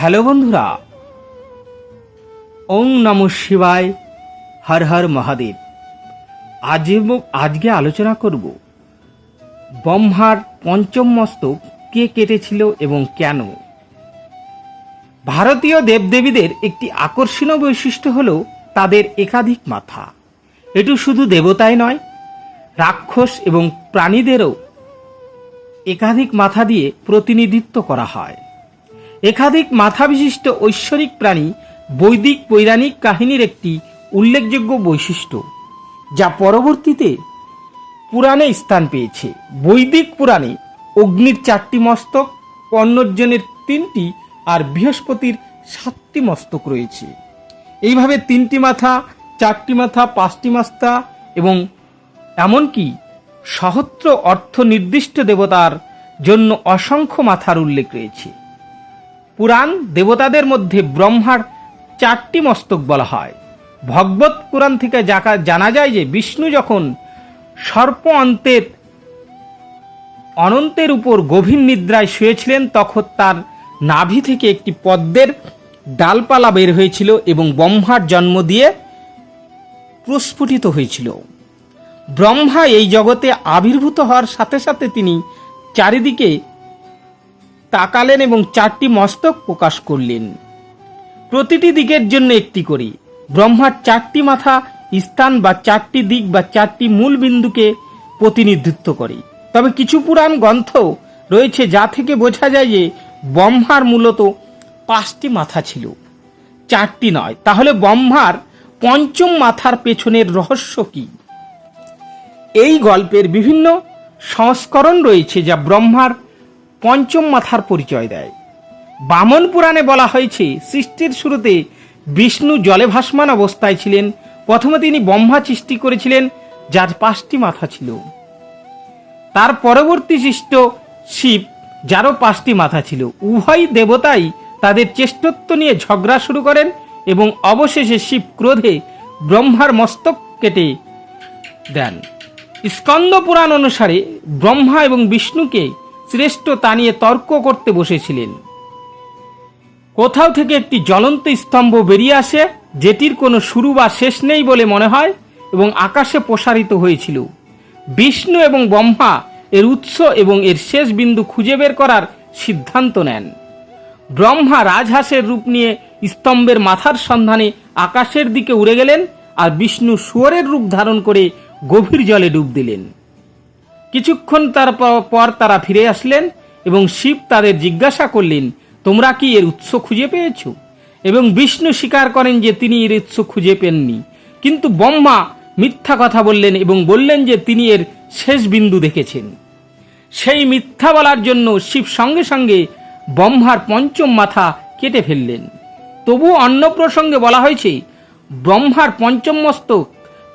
Hello বন্ধুরা। ওং নম শিবায়, হর হর মহাদেব। আজ আজকে আলোচনা করব, ব্রহ্মার পঞ্চম মস্তক কে কেটেছিল এবং কেন? ভারতীয় দেবদেবীদের একটি আকর্ষণীয় বৈশিষ্ট্য হল তাদের একাধিক মাথা। এটু শুধু দেবতাই নয়, রাক্ষস এবং প্রাণীদেরও একাধিক মাথা দিয়ে প্রতিনিধিত্ব করা হয়। একাধিক মাথা বিশিষ্ট ঐশ্বরিক প্রাণী বৈদিক পৌরাণিক কাহিনীর একটি উল্লেখযোগ্য বৈশিষ্ট্য, যা পরবর্তীতে পুরাণে স্থান পেয়েছে। বৈদিক পুরাণে অগ্নির চারটি মস্তক অন্নর্জনের তিনটি আর বৃহস্পতির সাতটি মস্তক রয়েছে। এইভাবে তিনটি মাথা, চারটি মাথা, পাঁচটি মাথা এবং এমনকি সহস্র অর্থ নির্দিষ্ট দেবতার জন্য অসংখ্য মাথার উল্লেখ রয়েছে। পুরাণ দেবতাদের মধ্যে ব্রহ্মার চারটি মস্তক বলা হয়। ভগবত পুরাণ থেকে জাকা- জানা যায় যে বিষ্ণু যখন সর্প অন্তের অনন্তের উপর গভীর নিদ্রায় শুয়েছিলেন, তখন তার নাভি থেকে একটি পদ্মের ডালপালা বের হয়েছিল এবং ব্রহ্মার জন্ম দিয়ে প্রস্ফুটিত হয়েছিল। ব্রহ্মা এই জগতে আবির্ভূত হওয়ার সাথে সাথে তিনি চারিদিকে তাকালেন এবং চারটি মস্তক প্রকাশ করলেন। প্রতিটি দিকের জন্য একটি করে। ব্রহ্মার চারটি মাথা, স্থান বা চারটি দিক বা চারটি মূল বিন্দুকে প্রতিনিধিত্ব করে। তবে কিছু পুরাণ গ্রন্থ রয়েছে যা থেকে বোঝা যায় যে ব্রহ্মার মূলত পাঁচটি মাথা ছিল। চারটি নয়। তাহলে ব্রহ্মার পঞ্চম মাথার পেছনের রহস্য কী? এই গল্পের বিভিন্ন সংস্করণ রয়েছে যা ব্রহ্মার পঞ্চম মাথার পরিচয় দেয়। বামন পুরাণে বলা হয়েছে, সৃষ্টির শুরুতে বিষ্ণু জলে ভাসমান অবস্থায় ছিলেন। প্রথমে তিনি ব্রহ্মা সৃষ্টি করেছিলেন, যার পাঁচটি মাথা ছিল। তার পরবর্তী সৃষ্ট শিব, যারও পাঁচটি মাথা ছিল। উভয় দেবতাই তাদের চেষ্টত্ব নিয়ে ঝগড়া শুরু করেন এবং অবশেষে শিব ক্রোধে ব্রহ্মার মস্তক কেটে দেন। স্কন্দ পুরাণ অনুসারে ব্রহ্মা এবং বিষ্ণুকে শ্রেষ্ঠ তা নিয়ে তর্ক করতে বসেছিলেন। কোথাও থেকে একটি জ্বলন্ত স্তম্ভ বেরিয়ে আসে, যেটির কোনো শুরু বা শেষ নেই বলে মনে হয়, এবং আকাশে প্রসারিত হয়েছিল। বিষ্ণু এবং ব্রহ্মা এর উৎস এবং এর শেষ বিন্দু খুঁজে বের করার সিদ্ধান্ত নেন। ব্রহ্মা রাজহাঁসের রূপ নিয়ে স্তম্ভের মাথার সন্ধানে আকাশের দিকে উড়ে গেলেন, আর বিষ্ণু শুয়োরের রূপ ধারণ করে গভীর জলে ডুব দিলেন। কিছুক্ষণ তার পর তারা ফিরে আসলেন এবং শিব তাদের জিজ্ঞাসা করলেন, তোমরা কি এর উৎস খুঁজে পেয়েছ? এবং বিষ্ণু স্বীকার করেন যে তিনি এর উৎস খুঁজে পেননি। কিন্তু ব্রহ্মা মিথ্যা কথা বললেন এবং বললেন যে তিনি এর শেষ বিন্দু দেখেছেন। সেই মিথ্যা বলার জন্য শিব সঙ্গে সঙ্গে ব্রহ্মার পঞ্চম মাথা কেটে ফেললেন। তবু অন্য প্রসঙ্গে বলা হয়েছে, ব্রহ্মার পঞ্চম মস্তক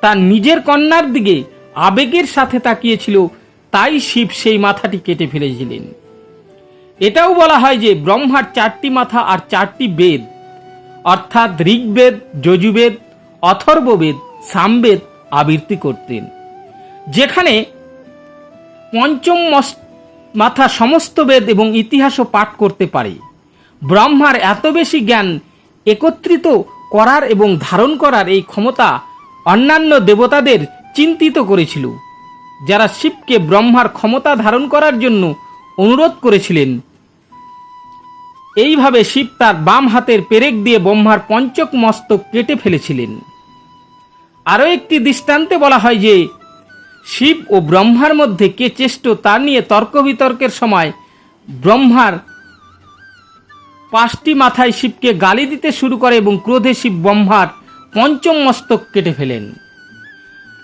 তার নিজের কন্যার দিকে আবেগের সাথে তাকিয়েছিল তাই শিব সেই মাথাটি কেটে ফেলেছিলেন। এটাও বলা হয় যে ব্রহ্মার চারটি মাথা আর চারটি বেদ, অর্থাৎ ঋগ্বেদ, যজুবেদ, অথর্ববেদ, সামবেদ আবৃত্তি করতেন, যেখানে পঞ্চম মাথা সমস্ত বেদ এবং ইতিহাসও পাঠ করতে পারে। ব্রহ্মার এত বেশি জ্ঞান একত্রিত করার এবং ধারণ করার এই ক্ষমতা অন্যান্য দেবতাদের চিন্তিত করেছিল। যারা শিবকে ব্রহ্মার ক্ষমতা ধারণ করার জন্য অনুরোধ করেছিলেন। এইভাবে শিব তার বাম হাতের পেরেক দিয়ে ব্রহ্মার পঞ্চক মস্তক কেটে ফেলেছিলেন। আরও একটি দৃষ্টান্তে বলা হয় যে, শিব ও ব্রহ্মার মধ্যে কে চেষ্ট তা নিয়ে তর্ক বিতর্কের সময় ব্রহ্মার পাঁচটি মাথায় শিবকে গালি দিতে শুরু করে এবং ক্রোধে শিব ব্রহ্মার পঞ্চম মস্তক কেটে ফেলেন।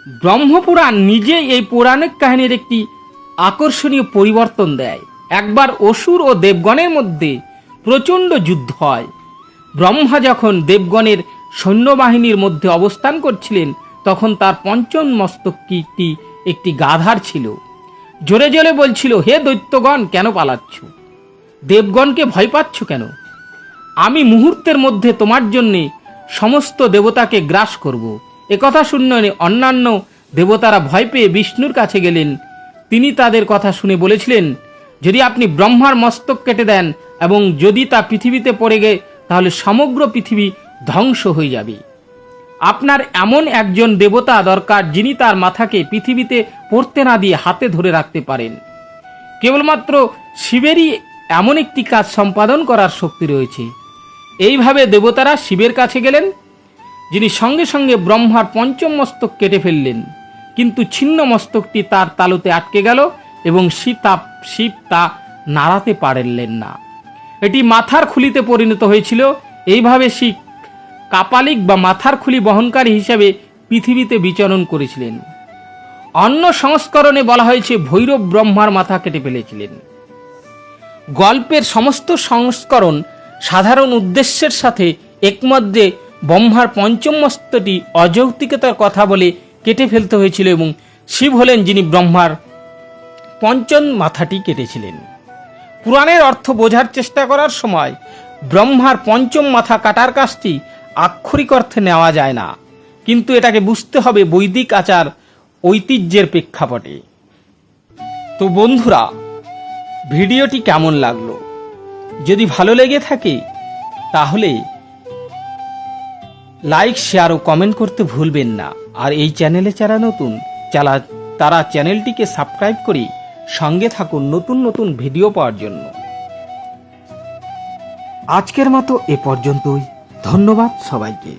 ব্রহ্মপুরাণ নিজে এই পৌরাণিক কাহিনীর একটি আকর্ষণীয় পরিবর্তন দেয়। একবার অসুর ও দেবগণের মধ্যে প্রচণ্ড যুদ্ধ হয়। ব্রহ্মা যখন দেবগণের সৈন্যবাহিনীর মধ্যে অবস্থান করছিলেন, তখন তার পঞ্চম মস্তকটি একটি গাধার ছিল। জোরে জোরে বলছিল, হে দৈত্যগণ, কেন পালাচ্ছ? দেবগণকে ভয় পাচ্ছ কেন? আমি মুহূর্তের মধ্যে তোমার জন্যে সমস্ত দেবতাকে গ্রাস করব। একথা শুনে অন্যান্য দেবতারা ভয় পেয়ে বিষ্ণুর কাছে গেলেন। তিনি তাদের কথা শুনে বলেছিলেন, যদি আপনি ব্রহ্মার মস্তক কেটে দেন এবং যদি তা পৃথিবীতে পড়ে গে, তাহলে সমগ্র পৃথিবী ধ্বংস হয়ে যাবে। আপনার এমন একজন দেবতা দরকার যিনি তার মাথাকে পৃথিবীতে পড়তে না দিয়ে হাতে ধরে রাখতে পারেন। কেবলমাত্র শিবেরই এমন একটি কাজ সম্পাদন করার শক্তি রয়েছে। এইভাবে দেবতারা শিবের কাছে গেলেন যিনি সঙ্গে সঙ্গে ব্রহ্মার পঞ্চম মস্তক কেটে ফেললেন। কিন্তু ছিন্ন মস্তকটি তার তালুতে আটকে গেল এবং সীতা, শিব তা নাড়াতে পারলেন না। এটি মাথার খুলিতে পরিণত হয়েছিল। এইভাবে শিব কাপালিক বা মাথার খুলি বহনকারী হিসাবে পৃথিবীতে বিচরণ করেছিলেন। অন্য সংস্করণে বলা হয়েছে, ভৈরব ব্রহ্মার মাথা কেটে ফেলেছিলেন। গল্পের সমস্ত সংস্করণ সাধারণ উদ্দেশ্যের সাথে একমত যে ব্রহ্মার পঞ্চম মস্তটি অযৌক্তিকতার কথা বলে কেটে ফেলতে হয়েছিল এবং শিব হলেন যিনি ব্রহ্মার পঞ্চম মাথাটি কেটেছিলেন। পুরাণের অর্থ বোঝার চেষ্টা করার সময় ব্রহ্মার পঞ্চম মাথা কাটার কাজটি আক্ষরিক অর্থে নেওয়া যায় না। কিন্তু এটাকে বুঝতে হবে বৈদিক আচার ঐতিহ্যের প্রেক্ষাপটে। তো বন্ধুরা, ভিডিওটি কেমন লাগল? যদি ভালো লেগে থাকে, তাহলে লাইক শেয়ার ও কমেন্ট করতে ভুলবেন না। আর এই চ্যানেলে যারা নতুন, চালা তারা চ্যানেলটিকে সাবস্ক্রাইব করে সঙ্গে থাকুন নতুন নতুন ভিডিও পাওয়ার জন্য। আজকের মতো এ পর্যন্তই। ধন্যবাদ সবাইকে।